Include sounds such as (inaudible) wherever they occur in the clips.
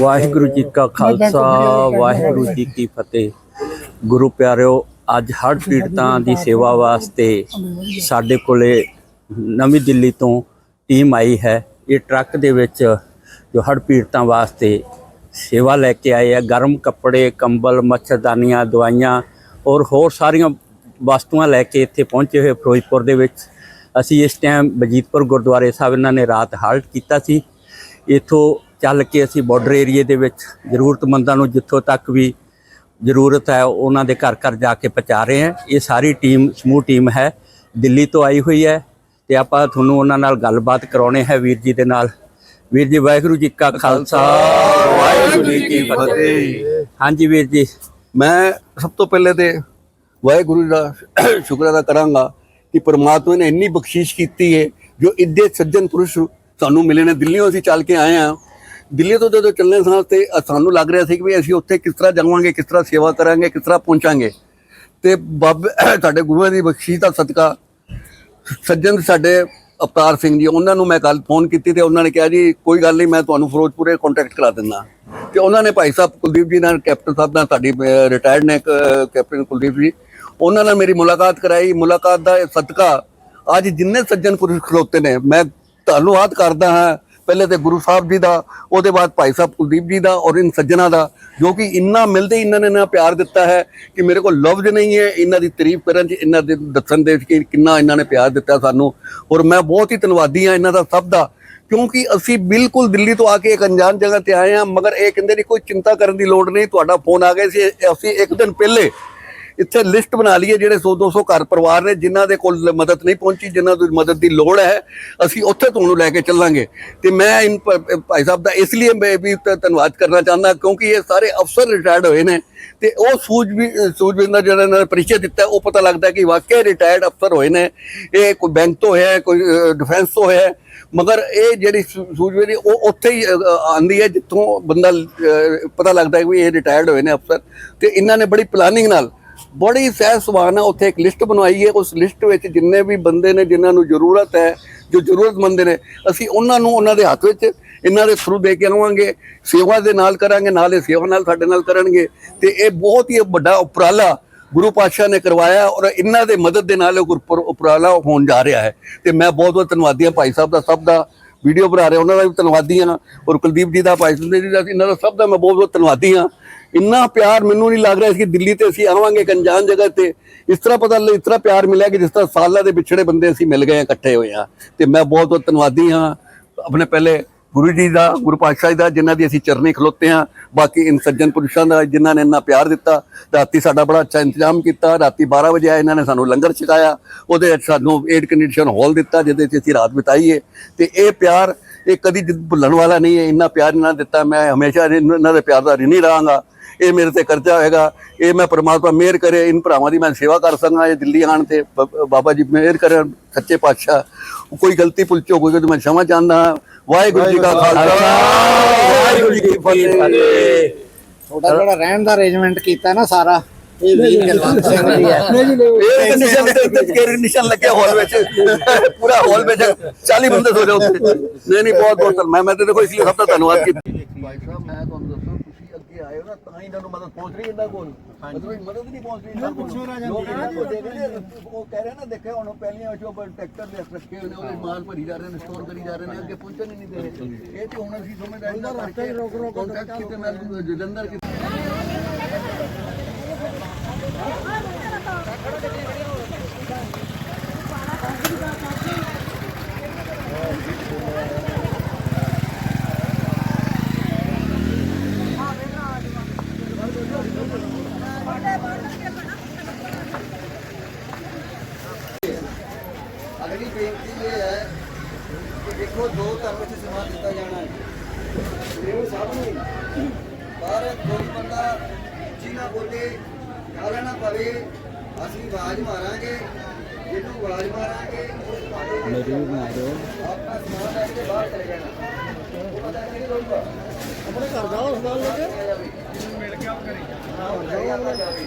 ਵਾਹਿਗੁਰੂ ਜੀ ਕਾ ਖਾਲਸਾ ਵਾਹਿਗੁਰੂ ਜੀ ਕੀ ਫਤਿਹ। ਗੁਰੂ ਪਿਆਰਿਓ ਅੱਜ ਹੜ੍ਹ ਪੀੜਤਾਂ ਦੀ ਸੇਵਾ ਵਾਸਤੇ ਸਾਡੇ ਕੋਲੇ ਨਵੀਂ ਦਿੱਲੀ ਤੋਂ ਟੀਮ ਆਈ ਹੈ। ਇਹ ਟਰੱਕ ਦੇ ਵਿੱਚ ਜੋ ਹੜ੍ਹ ਪੀੜਤਾਂ ਵਾਸਤੇ ਸੇਵਾ ਲੈ ਕੇ ਆਏ ਆ। ਗਰਮ ਕੱਪੜੇ ਕੰਬਲ ਮੱਛਰਦਾਨੀਆਂ ਦਵਾਈਆਂ ਔਰ ਹੋਰ ਸਾਰੀਆਂ ਵਸਤੂਆਂ ਲੈ ਕੇ ਇੱਥੇ ਪਹੁੰਚੇ ਹੋਏ ਫਿਰੋਜ਼ਪੁਰ ਦੇ ਵਿੱਚ। ਅਸੀਂ ਇਸ ਟਾਈਮ ਬਜੀਤਪੁਰ ਗੁਰਦੁਆਰੇ ਸਾਹਿਬ ਇਹਨਾਂ ਨੇ ਰਾਤ ਹਾਲਟ ਕੀਤਾ ਸੀ। ਇਥੋਂ ਚੱਲ ਕੇ ਅਸੀਂ ਬਾਰਡਰ ਏਰੀਏ ਦੇ ਵਿੱਚ ਜ਼ਰੂਰਤਮੰਦਾਂ ਨੂੰ ਜਿੱਥੋਂ ਤੱਕ ਵੀ ਜ਼ਰੂਰਤ ਹੈ, ਉਹਨਾਂ ਦੇ ਘਰ ਘਰ ਜਾ ਕੇ ਪਹੁੰਚਾ ਰਹੇ ਹਾਂ। ਇਹ ਸਾਰੀ ਟੀਮ ਸਮੂਹ ਟੀਮ ਹੈ, ਦਿੱਲੀ ਤੋਂ ਆਈ ਹੋਈ ਹੈ ਤੇ ਆਪਾਂ ਤੁਹਾਨੂੰ ਉਹਨਾਂ ਨਾਲ ਗੱਲਬਾਤ ਕਰਾਉਣੇ ਹੈ ਵੀਰ ਜੀ ਦੇ ਨਾਲ। ਵੀਰ ਜੀ, ਵਾਹਿਗੁਰੂ ਜੀ ਕਾ ਖਾਲਸਾ, ਵਾਹਿਗੁਰੂ ਜੀ ਕੀ ਫਤਿਹ। ਹਾਂਜੀ ਵੀਰ ਜੀ। ਮੈਂ ਸਭ ਤੋਂ ਪਹਿਲੇ ਤੇ ਵਾਹਿਗੁਰੂ ਦਾ ਸ਼ੁਕਰ ਅਦਾ ਕਰਾਂਗਾ ਕਿ ਪਰਮਾਤਮਾ ਨੇ ਇੰਨੀ ਬਖਸ਼ਿਸ਼ ਕੀਤੀ ਹੈ ਜੋ ਇੱਦੇ ਸੱਜਣ ਪੁਰਸ਼ ਸਾਨੂੰ ਮਿਲੇ ਨੇ। ਦਿੱਲੀੋਂ ਅਸੀਂ ਚੱਲ ਕੇ ਆਏ ਆ ਦਿੱਲੀ ਤੋਂ ਜਦੋਂ ਚੱਲਣੇ ਸਾਂ ਤੇ ਸਾਨੂੰ ਲੱਗ ਰਿਹਾ ਸੀ ਕਿ ਵੀ ਅਸੀਂ ਉੱਥੇ ਕਿਸ ਤਰ੍ਹਾਂ ਜਾਵਾਂਗੇ, ਕਿਸ ਤਰ੍ਹਾਂ ਸੇਵਾ ਕਰਾਂਗੇ, ਕਿਸ ਤਰ੍ਹਾਂ ਪਹੁੰਚਾਂਗੇ। ਤੇ ਬਾਬੇ (coughs) ਸਾਡੇ ਗੁਰੂਆਂ ਦੀ ਬਖਸ਼ਿਸ਼ ਦਾ ਸਦਕਾ, ਸੱਜਣ ਸਾਡੇ ਅਵਤਾਰ ਸਿੰਘ ਜੀ, ਉਹਨਾਂ ਨੂੰ ਮੈਂ ਕੱਲ ਫੋਨ ਕੀਤੀ ਤੇ ਉਹਨਾਂ ਨੇ ਕਿਹਾ ਜੀ, ਕੋਈ ਗੱਲ ਨਹੀਂ, ਮੈਂ ਤੁਹਾਨੂੰ ਫਿਰੋਜ਼ਪੁਰੇ ਕੰਟੈਕਟ ਕਰਾ ਦਿੰਦਾ। ਤੇ ਉਹਨਾਂ ਨੇ ਭਾਈ ਸਾਹਿਬ ਕੁਲਦੀਪ ਜੀ ਨਾਲ, ਕੈਪਟਨ ਸਾਹਿਬ ਨਾਲ ਸਾਡੀ ਰਿਟਾਇਰਡ ਨੇ ਕੈਪਟਨ ਕੁਲਦੀਪ ਜੀ, ਉਹਨਾਂ ਨਾਲ ਮੇਰੀ ਮੁਲਾਕਾਤ ਕਰਾਈ। ਮੁਲਾਕਾਤ ਦਾ ਸਦਕਾ ਅੱਜ ਜਿੰਨੇ ਸੱਜਣ ਪੁਰਸ਼ ਖਲੋਤੇ ਨੇ, ਮੈਂ ਧੰਨਵਾਦ ਕਰਦਾ ਹਾਂ ਪਹਿਲੇ ਤੇ ਗੁਰੂ ਸਾਹਿਬ ਜੀ ਦਾ, ਉਹਦੇ ਬਾਅਦ ਭਾਈ ਸਾਹਿਬ ਕੁਲਦੀਪ ਜੀ ਦਾ ਔਰ ਇਨ ਸੱਜਣਾ ਦਾ, ਜੋ ਕਿ ਇੰਨਾ ਮਿਲਦੇ ਇਹਨਾਂ ਨੇ ਨਾ ਪਿਆਰ ਦਿੱਤਾ ਹੈ ਕਿ ਮੇਰੇ ਕੋਲ ਲਫ਼ਜ਼ ਨਹੀਂ ਹੈ, ਇਹਨਾਂ ਦੀ ਤਾਰੀਫ ਕਰਨ ਚ, ਇਹਨਾਂ ਦੇ ਦੱਸਣ ਦੇ ਕਿ ਕਿੰਨਾ ਇਹਨਾਂ ਨੇ ਪਿਆਰ ਦਿੱਤਾ ਸਾਨੂੰ। ਔਰ ਮੈਂ ਬਹੁਤ ਹੀ ਧੰਨਵਾਦੀ ਹਾਂ ਇਹਨਾਂ ਦਾ ਸਭ ਦਾ, ਕਿਉਂਕਿ ਅਸੀਂ ਬਿਲਕੁਲ ਦਿੱਲੀ ਤੋਂ ਆ ਕੇ ਇੱਕ ਅਣਜਾਣ ਜਗ੍ਹਾ ਤੇ ਆਏ ਹਾਂ, ਮਗਰ ਇਹ ਕਹਿੰਦੇ ਨੇ ਕੋਈ ਚਿੰਤਾ ਕਰਨ ਦੀ ਲੋੜ ਨਹੀਂ, ਤੁਹਾਡਾ ਫੋਨ ਆ ਗਿਆ ਸੀ, ਅਸੀਂ ਇੱਕ ਦਿਨ ਪਹਿਲੇ ਇੱਥੇ ਲਿਸਟ ਬਣਾ ਲਈਏ ਜਿਹੜੇ 100 200 ਘਰ ਪਰਿਵਾਰ ਨੇ ਜਿਨ੍ਹਾਂ ਦੇ ਕੋਲ ਮਦਦ ਨਹੀਂ ਪਹੁੰਚੀ ਜਿਨ੍ਹਾਂ ਦੀ ਮਦਦ ਦੀ ਲੋੜ ਹੈ ਅਸੀਂ ਉੱਥੇ ਤੁਹਾਨੂੰ ਲੈ ਕੇ ਚੱਲਾਂਗੇ ਤੇ ਮੈਂ ਇਨ ਭਾਈ ਸਾਹਿਬ ਦਾ ਇਸ ਲਈ ਮੈਂ ਵੀ ਧੰਨਵਾਦ ਕਰਨਾ ਚਾਹੁੰਦਾ ਕਿਉਂਕਿ ਇਹ ਸਾਰੇ ਅਫਸਰ ਰਿਟਾਇਰਡ ਹੋਏ ਨੇ ਤੇ ਉਹ ਸੂਝ ਵੀ ਸੂਝਬੀਨ ਦਾ ਜਿਹੜਾ ਇਹਨਾਂ ਨੇ ਪਰਿਚੈ ਦਿੱਤਾ ਉਹ ਪਤਾ ਲੱਗਦਾ ਕਿ ਵਾਕਿਆ ਰਿਟਾਇਰਡ ਅਫਸਰ ਹੋਏ ਨੇ ਇਹ ਕੋਈ ਬੈਂਕ ਤੋਂ ਹੋਇਆ ਹੈ, ਕੋਈ ਡਿਫੈਂਸ ਤੋਂ ਹੋਇਆ ਹੈ। ਮਗਰ ਇਹ ਜਿਹੜੀ ਸੂ- ਸੂਝਬੀਨ ਉਹ ਉੱਥੇ ਹੀ ਅ, ਆਉਂਦੀ ਹੈ ਜਿੱਥੋਂ ਬੰਦਾ ਪਤਾ ਲੱਗਦਾ ਹੈ ਕਿ ਵੀ ਇਹ ਰਿਟਾਇਰਡ ਹੋਏ ਨੇ ਅਫਸਰ ਤੇ ਇਹਨਾਂ ਨੇ ਬੜੀ ਪਲਾਨਿੰਗ ਨਾਲ ਬੜੀ ਸਹਿ ਸੁਭਾਅ ਨਾਲ ਉੱਥੇ ਇੱਕ ਲਿਸਟ ਬਣਵਾਈ ਹੈ। ਉਸ ਲਿਸਟ ਵਿੱਚ ਜਿੰਨੇ ਵੀ ਬੰਦੇ ਨੇ ਜਿਨ੍ਹਾਂ ਨੂੰ ਜ਼ਰੂਰਤ ਹੈ, ਜੋ ਜ਼ਰੂਰਤਮੰਦ ਨੇ, ਅਸੀਂ ਉਹਨਾਂ ਨੂੰ ਉਹਨਾਂ ਦੇ ਹੱਥ ਵਿੱਚ ਇਹਨਾਂ ਦੇ ਥਰੂ ਦੇ ਕੇ ਆਵਾਂਗੇ। ਸੇਵਾ ਦੇ ਨਾਲ ਕਰਾਂਗੇ, ਨਾਲੇ ਸੇਵਾ ਨਾਲ ਸਾਡੇ ਨਾਲ ਕਰਨਗੇ। ਤੇ ਇਹ ਬਹੁਤ ਹੀ ਵੱਡਾ ਉਪਰਾਲਾ ਗੁਰੂ ਪਾਤਸ਼ਾਹ ਨੇ ਕਰਵਾਇਆ ਔਰ ਇਹਨਾਂ ਦੇ ਮਦਦ ਦੇ ਨਾਲ ਇਹ ਗੁਰਪੁਰ ਉਪਰਾਲਾ ਹੋਣ ਜਾ ਰਿਹਾ ਹੈ। ਤੇ ਮੈਂ ਬਹੁਤ ਬਹੁਤ ਧੰਨਵਾਦੀ ਹਾਂ ਭਾਈ ਸਾਹਿਬ ਦਾ ਸਭ ਦਾ। ਵੀਡੀਓ ਬਣਾ ਰਹੇ ਉਹਨਾਂ ਦਾ ਵੀ ਧੰਨਵਾਦੀ ਹਾਂ। ਔਰ ਕੁਲਦੀਪ ਜੀ ਦਾ, ਭਾਈ ਸੁੰਦਰ ਜੀ ਦਾ, ਇਹਨਾਂ ਦਾ ਸਭ ਦਾ ਮੈਂ ਬਹੁਤ ਬਹੁਤ ਧੰਨਵਾਦੀ ਹਾਂ। ਇੰਨਾ ਪਿਆਰ ਮੈਨੂੰ ਨਹੀਂ ਲੱਗ ਰਿਹਾ ਸੀ ਕਿ ਦਿੱਲੀ ਤੇ ਅਸੀਂ ਆਵਾਂਗੇ ਇੱਕ ਅਣਜਾਣ ਜਗ੍ਹਾ ਤੇ। ਇਸ ਤਰ੍ਹਾਂ ਪਤਾ ਲੱਗ ਇਸ ਤਰ੍ਹਾਂ ਪਿਆਰ ਮਿਲਿਆ ਕਿ ਜਿਸ ਤਰ੍ਹਾਂ ਸਾਲਾਂ ਦੇ ਵਿਛੜੇ ਬੰਦੇ ਅਸੀਂ ਮਿਲ ਗਏ ਹਾਂ, ਇਕੱਠੇ ਹੋਏ ਆ ਤੇ ਮੈਂ ਬਹੁਤ ਬਹੁਤ ਧੰਨਵਾਦੀ ਹਾਂ ਆਪਣੇ ਪਹਿਲੇ ਗੁਰੂ ਜੀ ਦਾ ਗੁਰੂ ਪਾਤਸ਼ਾਹ ਜੀ ਦਾ ਜਿਨ੍ਹਾਂ ਦੀ ਅਸੀਂ ਚਰਨੀ ਖਲੋਤੇ ਹਾਂ। ਬਾਕੀ ਇਨ ਸੱਜਣ ਪੁਰਸ਼ਾਂ ਦਾ ਜਿਨ੍ਹਾਂ ਨੇ ਇੰਨਾ ਪਿਆਰ ਦਿੱਤਾ। ਰਾਤੀ ਸਾਡਾ ਬੜਾ ਅੱਛਾ ਇੰਤਜ਼ਾਮ ਕੀਤਾ। ਰਾਤੀ 12 ਵਜੇ ਆਏ ਇਹਨਾਂ ਨੇ ਸਾਨੂੰ ਲੰਗਰ ਛਕਾਇਆ। ਉਹਦੇ ਵਿੱਚ ਸਾਨੂੰ ਏਡ ਕੰਡੀਸ਼ਨ ਹਾਲ ਦਿੱਤਾ ਜਿਹਦੇ 'ਚ ਅਸੀਂ ਰਾਤ ਬਿਤਾਈਏ। ਤੇ ਇਹ ਪਿਆਰ ਇਹ ਕਦੀ ਜ- ਭੁੱਲਣ ਵਾਲਾ ਨਹੀਂ ਹੈ। ਇੰਨਾ ਪਿਆਰ ਇਹਨਾਂ ਨੇ ਦਿੱਤਾ। ਮੈਂ ਹਮੇਸ਼ਾ ਇਹਨਾਂ ਇਹਨਾਂ ਦੇ ਪਿਆਰ ਦਾ ਰਿਣੀ ਰਹਾਂਗਾ। ਇਹ ਮੇਰੇ ਤੇ ਕਰਜ਼ਾ ਹੋਏਗਾ ਇਹ ਮੈਂ ਪਰਮਾਤਮਾ ਮਿਹਰ ਕਰੇ ਇਨ ਭਰਾਵਾਂ ਦੀ ਮੈਂ ਸੇਵਾ ਕਰ ਸਕਾਂ ਇਹ ਦਿੱਲੀ ਆਣ ਤੇ ਬਾਬਾ ਜੀ ਮਿਹਰ ਕਰਨ ਸੱਚੇ ਪਾਤਸ਼ਾਹ। ਕੋਈ ਗਲਤੀ ਪੁਲਚੋ ਕੋਈ ਮੈਂ ਸ਼ਮਾ ਚਾਹੁੰਦਾ। ਵਾਹਿਗੁਰੂ ਜੀ ਕਾ ਖਾਲਸਾ। ਵਾਹਿਗੁਰੂ ਜੀ ਕੀ ਫਤਿਹ। ਤੁਹਾਡਾ ਜਿਹੜਾ ਰਹਿਣ ਦਾ ਅਰੇਂਜਮੈਂਟ ਕੀਤਾ ਨਾ ਸਾਰਾ ਇਹ ਵੀ ਗਲਵੰਤ ਸਿੰਘ ਹੈ ਇਹ ਨਿਸ਼ਾਨ ਤੇ ਕੇਰ ਨਿਸ਼ਾਨ ਲੱਗਿਆ ਹਾਲ ਵਿੱਚ। ਪੂਰਾ ਹਾਲ ਵਿੱਚ 40 ਬੰਦੇ ਸੋਦੇ ਉੱਤੇ ਨਹੀਂ ਨਹੀਂ ਬਹੁਤ ਬਹੁਤ ਮੈਂ ਮੈਂ ਸਭ ਦਾ ਧੰਨਵਾਦ ਕੀਤਾ। ਤਾਂ ਹੀ ਮਦਦ ਪਹੁੰਚ ਰਹੀ ਇਹਨਾਂ ਕੋਲ। ਮਤਲਬ ਮਦਦ ਨਹੀਂ ਪਹੁੰਚ ਰਹੀ ਇਹਨਾਂ ਕੋਲ। ਲੋਕ ਇਹਨਾਂ ਕੋਲ ਦੇਖ ਰਹੇ ਨੇ, ਉਹ ਕਹਿ ਰਹੇ ਨਾ ਦੇਖਿਆ ਹੁਣ ਪਹਿਲੀਆਂ ਜੋ ਟਰੈਕਟਰ ਦੇ ਰੱਖੇ ਹੋਏ ਨੇ ਉਹਦੇ ਮਾਲ ਭਰੀ ਜਾ ਰਹੇ ਨੇ ਸਟੋਰ ਕਰੀ ਜਾ ਰਹੇ ਨੇ ਅੱਗੇ ਪਹੁੰਚਣ ਹੀ ਨਹੀਂ ਦੇ ਰਹੇ। ਇਹ ਤੇ ਹੁਣ ਅਸੀਂ ਕੀਤੇ ਜਲੰਧਰ ਕੀ ਅਗਲੀ ਬੇਨਤੀ ਇਹ ਹੈ ਕਿ ਦੇਖੋ ਦੋ ਧਰਮ ਵਿੱਚ ਸਮਾਂ ਦਿੱਤਾ ਜਾਣਾ ਹੈ ਇਹ ਸਭ ਨੂੰ ਪਰ ਕੋਈ ਬੰਦਾ ਉੱਚੀ ਨਾ ਬੋਲੇ ਗਾਲਾ ਨਾ ਪਵੇ ਅਸੀਂ ਆਵਾਜ਼ ਮਾਰਾਂਗੇ ਜਿਹਨੂੰ ਆਵਾਜ਼ ਮਾਰਾਂਗੇ ਮੇਰੀ ਵੀ ਬਣਾ ਦਿਓ। ਆਪਣਾ ਸਮਾਨ ਲੈ ਕੇ ਬਾਹਰ ਚਲੇ ਜਾਣਾ। ਉਹ ਪਤਾ ਨਹੀਂ ਰਹੂਗਾ ਆਪਣੇ ਘਰ ਜਾਓ ਸਮਾਨ ਲੈ ਕੇ। ਮਿਲ ਕੇ ਆਪ ਕਰੀ ਹਾਂ ਜਾਓ ਜਾਵੇ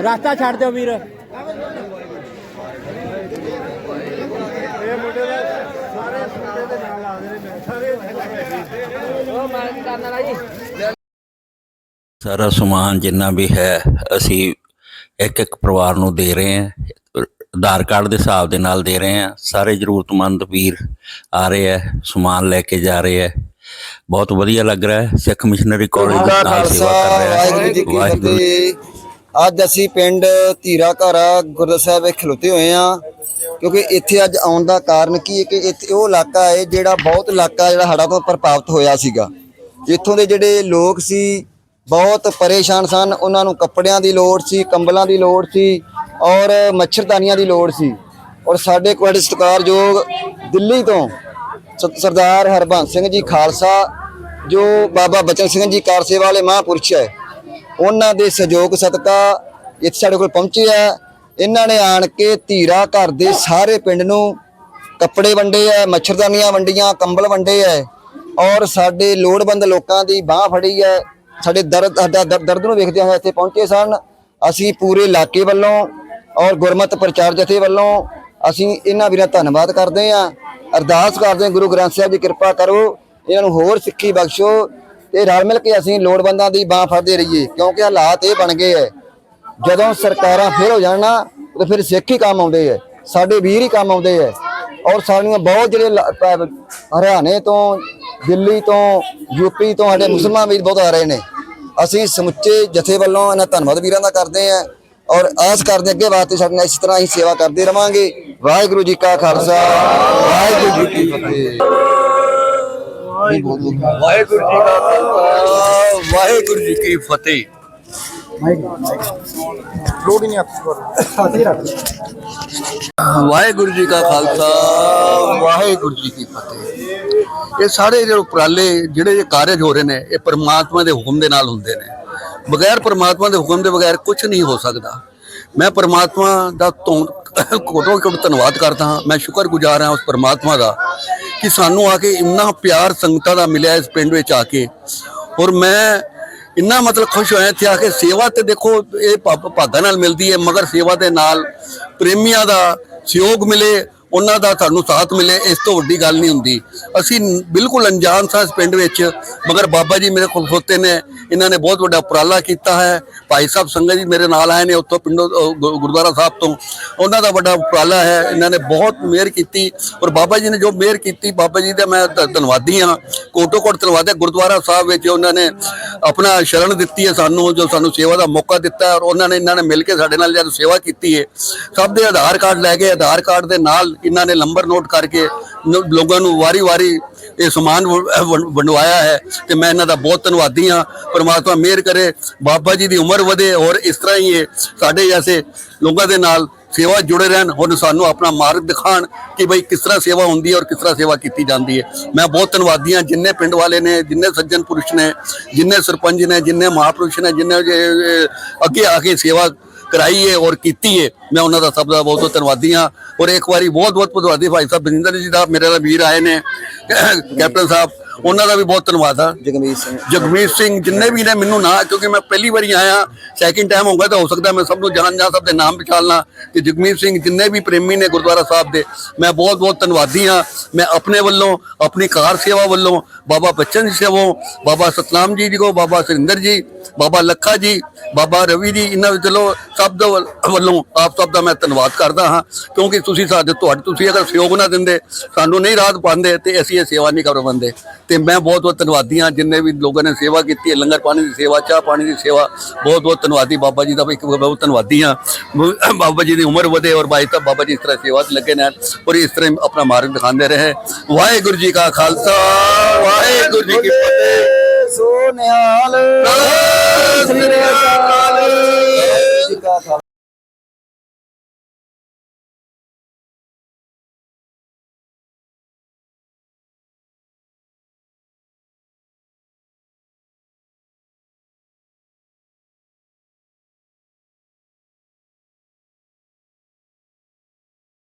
ਰਸਤਾ ਛੱਡ ਦਿਓ ਵੀਰ। ਸਾਰਾ ਸਮਾਨ ਜਿੰਨਾ ਵੀ ਹੈ ਅਸੀਂ ਇੱਕ ਇੱਕ ਪਰਿਵਾਰ ਨੂੰ ਦੇ ਰਹੇ ਹਾਂ। ਆਧਾਰ ਕਾਰਡ ਦੇ ਹਿਸਾਬ ਦੇ ਨਾਲ ਦੇ ਰਹੇ ਹਾਂ। ਸਾਰੇ ਜ਼ਰੂਰਤਮੰਦ ਵੀਰ ਆ ਰਹੇ ਹੈ ਸਮਾਨ ਲੈ ਕੇ ਜਾ ਰਹੇ ਹੈ। ਬਹੁਤ ਵਧੀਆ ਲੱਗ ਰਿਹਾ ਹੈ। ਸਿੱਖ ਮਿਸ਼ਨਰੀ ਕਾਲਜ ਦਾ ਨਾਲ ਸੇਵਾ ਕਰ ਰਿਹਾ ਵਾਹਿਗੁਰੂ ਜੀ ਹੈ ਕੀ ਵਾਹਿਗੁਰੂ ਫਤਿਹ। ਅੱਜ ਅਸੀਂ ਪਿੰਡ ਧੀਰਾ ਘਾਰਾ ਗੁਰਦੁਆਰਾ ਸਾਹਿਬ ਵਿੱਚ ਖਲੋਤੇ ਹੋਏ ਆ। ਕਿਉਂਕਿ ਇੱਥੇ ਅੱਜ ਆਉਣ ਦਾ ਕਾਰਨ ਕੀ ਹੈ ਕਿ ਇੱਥੇ ਉਹ ਇਲਾਕਾ ਹੈ ਜਿਹੜਾ ਬਹੁਤ ਇਲਾਕਾ ਜਿਹੜਾ ਹੜ੍ਹਾਂ ਤੋਂ ਪ੍ਰਭਾਵਿਤ ਹੋਇਆ ਸੀਗਾ। ਇੱਥੋਂ ਦੇ ਜਿਹੜੇ ਲੋਕ ਸੀ, ਬਹੁਤ ਪਰੇਸ਼ਾਨ ਸਨ। ਉਹਨਾਂ ਨੂੰ ਕੱਪੜਿਆਂ ਦੀ ਲੋੜ ਸੀ, ਕੰਬਲਾਂ ਦੀ ਲੋੜ ਸੀ ਔਰ ਮੱਛਰਦਾਨੀਆਂ ਦੀ ਲੋੜ ਸੀ। ਔਰ ਸਾਡੇ ਕੋਲ ਸਤਿਕਾਰਯੋਗ ਦਿੱਲੀ ਤੋਂ ਸ- ਸਰਦਾਰ ਹਰਬੰਸ ਸਿੰਘ ਜੀ ਖਾਲਸਾ, ਜੋ ਬਾਬਾ ਬਚਨ ਸਿੰਘ ਜੀ ਕਾਰ ਸੇਵਾ ਵਾਲੇ ਮਹਾਂਪੁਰਸ਼ ਹੈ। ਉਹਨਾਂ ਦੇ ਸਹਿਯੋਗ ਸਦਕਾ ਇੱਥੇ ਸਾਡੇ ਕੋਲ ਪਹੁੰਚੇ ਆ। ਇਹਨਾਂ ਨੇ ਆਣ ਕੇ ਧੀਰਾ ਘਰ ਦੇ ਸਾਰੇ ਪਿੰਡ ਨੂੰ ਕੱਪੜੇ ਵੰਡੇ ਆ, ਮੱਛਰਦਾਨੀਆਂ ਵੰਡੀਆਂ, ਕੰਬਲ ਵੰਡੇ ਆ ਔਰ ਸਾਡੇ ਲੋੜਵੰਦ ਲੋਕਾਂ ਦੀ ਬਾਹ ਫੜੀ ਹੈ ਸਾਡੇ ਦਰਦ ਸਾਡਾ ਦਰ- ਦਰਦ ਨੂੰ ਵੇਖਦੇ ਹੋਏ ਇੱਥੇ ਪਹੁੰਚੇ ਸਨ। ਅਸੀਂ ਪੂਰੇ ਇਲਾਕੇ ਵੱਲੋਂ ਔਰ ਗੁਰਮਤ ਪ੍ਰਚਾਰ ਜਥੇ ਵੱਲੋਂ ਅਸੀਂ ਇਹਨਾਂ ਵੀਰਾਂ ਧੰਨਵਾਦ ਕਰਦੇ ਹਾਂ। ਅਰਦਾਸ ਕਰਦੇ ਹਾਂ, ਗੁਰੂ ਗ੍ਰੰਥ ਸਾਹਿਬ ਦੀ ਕਿਰਪਾ ਕਰੋ। ਇਹਨਾਂ ਨੂੰ ਹੋਰ ਸਿੱਖੀ ਬਖਸ਼ੋ। ਤੇ ਰਲ ਮਿਲ ਕੇ ਅਸੀਂ ਲੋੜਵੰਦਾਂ ਦੀ ਬਾਹ ਫੜਦੇ ਰਹੀਏ, ਕਿਉਂਕਿ ਹਾਲਾਤ ਇਹ ਬਣ ਗਏ ਐ। ਜਦੋਂ ਸਰਕਾਰਾਂ ਫੇਲ ਹੋ ਜਾਣ ਨਾ, ਤੇ ਫਿਰ ਸਿੱਖ ਹੀ ਕੰਮ ਆਉਂਦੇ ਐ, ਸਾਡੇ ਵੀਰ ਹੀ ਕੰਮ ਆਉਂਦੇ ਐ। ਔਰ ਸਾਡੀਆਂ ਬਹੁਤ ਜਿਹੜੇ ਲ- ਹਰਿਆਣੇ ਤੋਂ, ਦਿੱਲੀ ਤੋਂ ਯੂਪੀ ਤੋਂ ਸਾਡੇ ਮੁਸਲਮਾਨ ਵੀਰ ਬਹੁਤ ਆ ਰਹੇ ਨੇ। ਅਸੀਂ ਸਮੁੱਚੇ ਜਥੇ ਵੱਲੋਂ ਇਹਨਾਂ ਧੰਨਵਾਦ ਵੀਰਾਂ ਦਾ ਕਰਦੇ ਆਂ ਔਰ ਆਸ ਕਰਦੇ ਅੱਗੇ ਵਾਸਤੇ ਸਾਡੇ ਨਾਲ ਇਸ ਤਰ੍ਹਾਂ ਹੀ ਸੇਵਾ ਕਰਦੇ ਰਵਾਂਗੇ। ਵਾਹਿਗੁਰੂ ਜੀ ਕਾ ਖਾਲਸਾ, ਵਾਹਿਗੁਰੂ ਜੀ ਕੀ ਫਤਿਹ। ਵਾਹਿਗੁਰੂ ਜੀ ਕਾ ਖਾਲਸਾ। ਵਾਹਿਗੁਰੂ ਜੀ ਕੀ ਫਤਿਹ। ਵਾਹਿਗੁਰੂ ਜੀ ਕਾ ਖਾਲਸਾ ਵਾਹਿਗੁਰੂ ਜੀ ਕੀ ਫਤਿਹ। ਇਹ ਸਾਰੇ ਜਿਹੜੇ ਉਪਰਾਲੇ ਜਿਹੜੇ ਇਹ ਕਾਰਜ ਹੋ ਰਹੇ ਨੇ ਇਹ ਪਰਮਾਤਮਾ ਦੇ ਹੁਕਮ ਦੇ ਨਾਲ ਹੁੰਦੇ ਨੇ। ਬਗੈਰ ਪਰਮਾਤਮਾ ਦੇ ਹੁਕਮ ਦੇ ਬਗੈਰ ਕੁਝ ਨਹੀਂ ਹੋ ਸਕਦਾ। ਮੈਂ ਪਰਮਾਤਮਾ ਦਾ ਤੋਂ ਕੋਟੋ ਕੋਟ ਧੰਨਵਾਦ ਕਰਦਾ ਹਾਂ। ਮੈਂ ਸ਼ੁਕਰਗੁਜ਼ਾਰ ਹਾਂ ਉਸ ਪਰਮਾਤਮਾ ਦਾ ਕਿ ਸਾਨੂੰ ਆ ਕੇ ਇੰਨਾ ਪਿਆਰ ਸੰਗਤਾਂ ਦਾ ਮਿਲਿਆ ਇਸ ਪਿੰਡ ਵਿੱਚ ਆ ਕੇ। ਔਰ ਮੈਂ ਇੰਨਾ ਮਤਲਬ ਖੁਸ਼ ਹੋਇਆ ਇੱਥੇ ਆ ਕੇ ਸੇਵਾ ਤੇ ਦੇਖੋ, ਇਹ ਭਾ- ਭਾਗਾਂ ਨਾਲ ਮਿਲਦੀ ਹੈ, ਮਗਰ ਸੇਵਾ ਦੇ ਨਾਲ ਪ੍ਰੇਮੀਆਂ ਦਾ ਸਹਿਯੋਗ ਮਿਲੇ ਉਹਨਾਂ ਦਾ ਸਾਨੂੰ ਸਾਥ ਮਿਲੇ, ਇਸ ਤੋਂ ਵੱਡੀ ਗੱਲ ਨਹੀਂ ਹੁੰਦੀ। ਅਸੀਂ ਬਿਲਕੁਲ ਅਣਜਾਣ ਸਾਂ ਇਸ ਪਿੰਡ ਵਿੱਚ, ਮਗਰ ਬਾਬਾ ਜੀ ਮੇਰੇ ਕੋਲ ਖੋਤੇ ਨੇ, ਇਹਨਾਂ ਨੇ ਬਹੁਤ ਵੱਡਾ ਉਪਰਾਲਾ ਕੀਤਾ ਹੈ। ਭਾਈ ਸਾਹਿਬ ਸੰਗਤ ਜੀ ਮੇਰੇ ਨਾਲ ਆਏ ਨੇ ਉੱਥੋਂ ਪਿੰਡੋਂ ਗੁ- ਗੁਰਦੁਆਰਾ ਸਾਹਿਬ ਤੋਂ। ਉਹਨਾਂ ਦਾ ਵੱਡਾ ਉਪਰਾਲਾ ਹੈ, ਇਹਨਾਂ ਨੇ ਬਹੁਤ ਮਿਹਰ ਕੀਤੀ। ਔਰ ਬਾਬਾ ਜੀ ਨੇ ਜੋ ਮਿਹਰ ਕੀਤੀ, ਬਾਬਾ ਜੀ ਦਾ ਮੈਂ ਧੰਨਵਾਦੀ ਹਾਂ। ਕੋਟੋ ਕੋਟ ਧੰਨਵਾਦ ਹੈ, ਗੁਰਦੁਆਰਾ ਸਾਹਿਬ ਵਿੱਚ ਉਹਨਾਂ ਨੇ ਆਪਣਾ ਸ਼ਰਨ ਦਿੱਤੀ ਹੈ ਸਾਨੂੰ, ਜੋ ਸਾਨੂੰ ਸੇਵਾ ਦਾ ਮੌਕਾ ਦਿੱਤਾ ਔਰ ਉਹਨਾਂ ਨੇ, ਇਹਨਾਂ ਨੇ ਮਿਲ ਕੇ ਸਾਡੇ ਨਾਲ ਜਦ ਸੇਵਾ ਕੀਤੀ ਹੈ, ਸਭ ਦੇ ਆਧਾਰ ਕਾਰਡ ਲੈ ਕੇ ਆਧਾਰ ਕਾਰਡ ਦੇ ਨਾਲ ਇਹਨਾਂ ਨੇ ਨੰਬਰ ਨੋਟ ਕਰਕੇ ਲੋਕਾਂ ਨੂੰ ਵਾਰੀ-ਵਾਰੀ ਇਹ ਸਮਾਨ ਵ- ਵੰਡਵਾਇਆ ਹੈ ਤੇ ਮੈਂ ਇਹਨਾਂ ਦਾ ਬਹੁਤ ਧੰਨਵਾਦੀ ਹਾਂ। ਪਰਮਾਤਮਾ ਮਿਹਰ ਕਰੇ, ਬਾਬਾ ਜੀ ਦੀ ਉਮਰ ਵਧੇ ਔਰ ਇਸ ਤਰ੍ਹਾਂ ਹੀ ਇਹ ਸਾਡੇ ਜੈਸੇ ਲੋਕਾਂ ਦੇ ਨਾਲ ਸੇਵਾ ਜੁੜੇ ਰਹਿਣ, ਹੁਣ ਸਾਨੂੰ ਆਪਣਾ ਮਾਰਗ ਦਿਖਾਣ ਕਿ ਬਈ ਕਿਸ ਤਰ੍ਹਾਂ ਸੇਵਾ ਹੁੰਦੀ ਹੈ ਔਰ ਕਿਸ ਤਰ੍ਹਾਂ ਸੇਵਾ ਕੀਤੀ ਜਾਂਦੀ ਹੈ। ਮੈਂ ਬਹੁਤ ਧੰਨਵਾਦੀ ਹਾਂ ਜਿੰਨੇ ਪਿੰਡ ਵਾਲੇ ਨੇ, ਜਿੰਨੇ ਸੱਜਣ ਪੁਰਸ਼ ਨੇ, ਜਿੰਨੇ ਸਰਪੰਚ ਨੇ, ਜਿੰਨੇ ਮਹਾਪੁਰਸ਼ ਨੇ, ਜਿੰਨੇ ਅੱਗੇ ਆ ਕੇ ਸੇਵਾ ਕਰਾਈ ਹੈ ਔਰ ਕੀਤੀ ਹੈ। ਮੈਂ ਉਹਨਾਂ ਦਾ ਸਭ ਦਾ ਬਹੁਤ ਬਹੁਤ ਧੰਨਵਾਦੀ ਹਾਂ। ਔਰ ਇੱਕ ਵਾਰੀ ਬਹੁਤ ਬਹੁਤ ਧੰਨਵਾਦੀ ਭਾਈ ਸਾਹਿਬ ਬਰਿੰਦਰ ਜੀ ਦਾ, ਮੇਰੇ ਨਾਲ ਵੀਰ ਆਏ ਨੇ। ਕੈਪਟਨ ਸਾਹਿਬ ਉਹਨਾਂ ਦਾ ਵੀ ਬਹੁਤ ਧੰਨਵਾਦ ਆ ਜਗਮੀਤ ਸਿੰਘ। ਜਗਮੀਤ ਸਿੰਘ ਜਿੰਨੇ ਵੀ ਨੇ ਮੈਨੂੰ ਨਾ ਕਿਉਂਕਿ ਮੈਂ ਪਹਿਲੀ ਵਾਰੀ ਆਇਆ ਸੈਕਿੰਡ ਟਾਈਮ ਹੋਊਗਾ ਤਾਂ ਹੋ ਸਕਦਾ ਮੈਂ ਸਭ ਨੂੰ ਜਾਣ ਜਾ ਸਭ ਦੇ ਨਾਮ ਪਛਾਣਨਾ ਕਿ ਜਗਮੀਤ ਸਿੰਘ ਜਿੰਨੇ ਵੀ ਪ੍ਰੇਮੀ ਨੇ ਗੁਰਦੁਆਰਾ ਸਾਹਿਬ ਦੇ ਮੈਂ ਬਹੁਤ ਬਹੁਤ ਧੰਨਵਾਦੀ ਹਾਂ। ਮੈਂ ਆਪਣੇ ਵੱਲੋਂ ਆਪਣੀ ਕਾਰ ਸੇਵਾ ਵੱਲੋਂ ਬਾਬਾ ਬੱਚਨ ਜੀ ਸੇਵੋਂ ਬਾਬਾ ਸਤਨਾਮ ਜੀ ਜੀ ਕੋ ਬਾਬਾ ਸੁਰਿੰਦਰ ਜੀ ਬਾਬਾ ਲੱਖਾ ਜੀ ਬਾਬਾ ਰਵੀ ਜੀ ਇਹਨਾਂ ਵਿੱਚ ਚਲੋ ਸਭ ਦੇ ਵੱਲ- ਆਪ ਸਭ ਦਾ ਮੈਂ ਧੰਨਵਾਦ ਕਰਦਾ ਹਾਂ। ਕਿਉਂਕਿ ਤੁਸੀਂ ਸਾਡੇ ਤੁਹਾਡੇ ਤੁਸੀਂ ਅਗਰ ਸਹਿਯੋਗ ਨਾ ਦਿੰਦੇ ਸਾਨੂੰ ਨਹੀਂ ਰਾਹਤ ਪਾਉਂਦੇ ਤੇ ਅਸੀਂ ਇਹ ਸੇਵਾ ਨਹੀਂ ਕਰ ਪਾਉਂਦੇ ਤੇ ਮੈਂ ਬਹੁਤ ਬਹੁਤ ਧੰਨਵਾਦੀ ਹਾਂ ਜਿੰਨੇ ਵੀ ਲੋਕਾਂ ਨੇ ਸੇਵਾ ਕੀਤੀ ਹੈ ਲੰਗਰ ਪਾਣੀ ਦੀ ਸੇਵਾ ਚਾਹ ਪਾਣੀ ਦੀ ਸੇਵਾ ਬਹੁਤ ਬਹੁਤ ਧੰਨਵਾਦੀ ਬਾਬਾ ਜੀ ਦਾ ਵੀ ਇੱਕ ਬਹੁਤ ਧੰਨਵਾਦੀ ਹਾਂ। ਬਾਬਾ ਜੀ ਦੀ ਉਮਰ ਵਧੇ ਔਰ ਬਾਈ ਸਾਹਿਬ ਬਾਬਾ ਜੀ ਇਸ ਤਰ੍ਹਾਂ ਸੇਵਾ 'ਚ ਲੱਗੇ ਨੇ ਔਰ ਇਸ ਤਰ੍ਹਾਂ ਆਪਣਾ ਮਾਰਗ ਦਿਖਾਉਂਦੇ ਰਹੇ। ਵਾਹਿਗੁਰੂ ਜੀ ਕਾ ਖਾਲਸਾ ਵਾਹਿਗੁਰੂ ਜੀ ਕੀ ਫਤਿਹ। ਸੋ ਨਿਹਾਲ ਸ੍ਰੀ